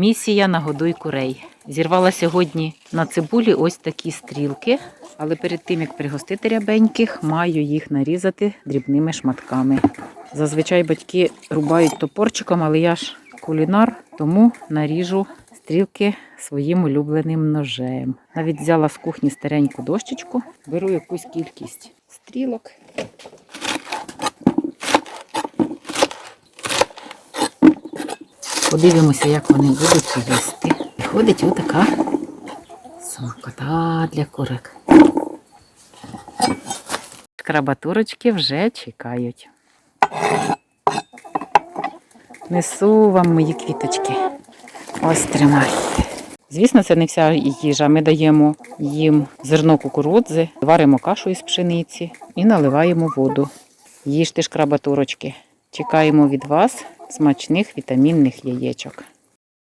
Місія нагодуй курей. Зірвала сьогодні на цибулі ось такі стрілки, але перед тим як пригостити рябеньких, маю їх нарізати дрібними шматками. Зазвичай батьки рубають топорчиком, але я ж кулінар, тому наріжу стрілки своїм улюбленим ножем. Навіть взяла з кухні стареньку дощечку, беру якусь кількість стрілок. Подивимося, як вони будуть їсти. Виходить отака смакота для курок. Крабатурочки вже чекають. Несу вам мої квіточки. Ось тримайте. Звісно, це не вся їжа. Ми даємо їм зерно кукурудзи, варимо кашу із пшениці і наливаємо воду. Їжте ж крабатурочки. Чекаємо від вас смачних вітамінних яєчок.